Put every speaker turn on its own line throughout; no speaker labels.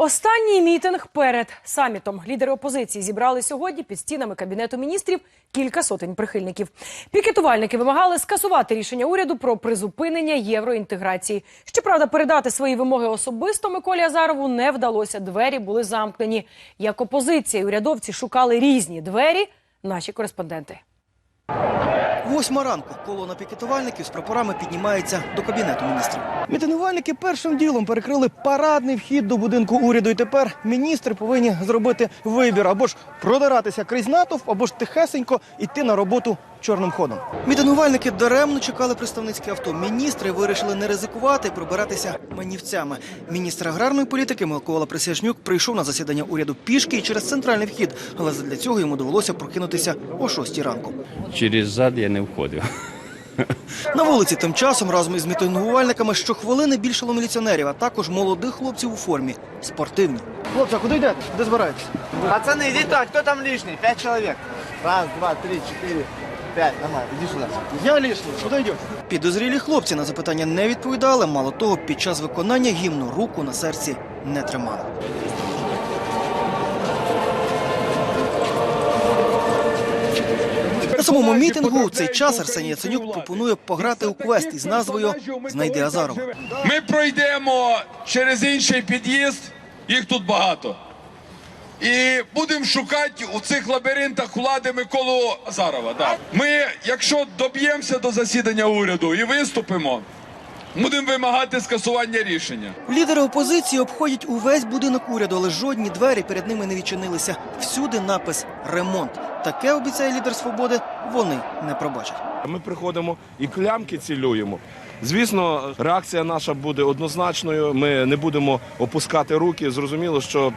Останній мітинг перед самітом лідери опозиції зібрали сьогодні під стінами кабінету міністрів кілька сотень прихильників. Пікетувальники вимагали скасувати рішення уряду про призупинення євроінтеграції. Щоправда, передати свої вимоги особисто Миколі Азарову не вдалося. Двері були замкнені. Як опозиція урядовці шукали різні двері. Наші кореспонденти.
Восьма ранку колона пікетувальників з прапорами піднімається до кабінету міністрів. Мітингувальники першим ділом перекрили парадний вхід до будинку уряду. І тепер міністри повинні зробити вибір або ж продиратися крізь натовп, або ж тихесенько йти на роботу чорним ходом. Мітингувальники даремно чекали представницьке авто. Міністри вирішили не ризикувати і пробиратися манівцями. Міністр аграрної політики Микола Присяжнюк прийшов на засідання уряду пішки і через центральний вхід, але для цього йому довелося прокинутися о 6 ранку.
Через зад я не входив.
На вулиці тим часом разом із мітингувальниками щохвилини більшало міліціонерів, а також молодих хлопців у формі спортивні. Хлопці, а куди йдете? Де збираєтесь?
Пацаны, иди так, кто там лишний? Пять человек. Раз, два, три, четыре, пять. Нормально, иди сюда.
Я лишній. Куди йдете? Підозрілі хлопці на запитання не відповідали. Мало того, під час виконання гімну руку на серці не тримали. Самому мітингу у цей час Арсеній Яценюк пропонує пограти у квест із назвою Знайди Азарова.
Ми пройдемо через інший під'їзд, їх тут багато. І будемо шукати у цих лабіринтах влади Миколу Азарова. Да. Ми, якщо доб'ємося до засідання уряду і виступимо, будемо вимагати скасування рішення.
Лідери опозиції обходять увесь будинок уряду, але жодні двері перед ними не відчинилися. Всюди напис Ремонт. Таке обіцяє лідер свободи. Вони не пробачать.
Ми приходимо і клямки цілюємо. Звісно, реакція наша буде однозначною. Ми не будемо опускати руки. Зрозуміло, що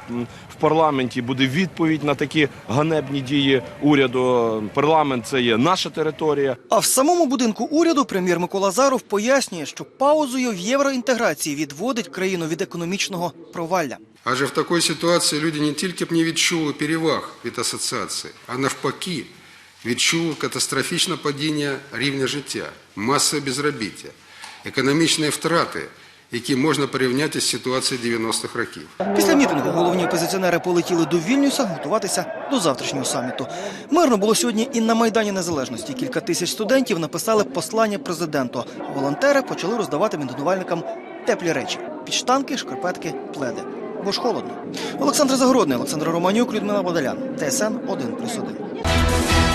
в парламенті буде відповідь на такі ганебні дії уряду. Парламент це є наша територія.
А в самому будинку уряду прем'єр Микола Азаров пояснює, що паузою в євроінтеграції відводить країну від економічного провалля.
Адже в такій ситуації люди не тільки б не відчули переваг від асоціації, а навпаки відчули катастрофічне падіння рівня життя, масове безробіття, економічні втрати, які можна порівняти з ситуацією 90-х років.
Після мітингу головні опозиціонери полетіли до Вільнюса готуватися до завтрашнього саміту. Мирно було сьогодні і на Майдані Незалежності. Кілька тисяч студентів написали послання президенту. Волонтери почали роздавати мітингувальникам теплі речі: підштанки, шкарпетки, пледи. Бо ж холодно. Олександр Загородний, Олександр Романюк, Людмила Бадалян. ТСН 1+,1.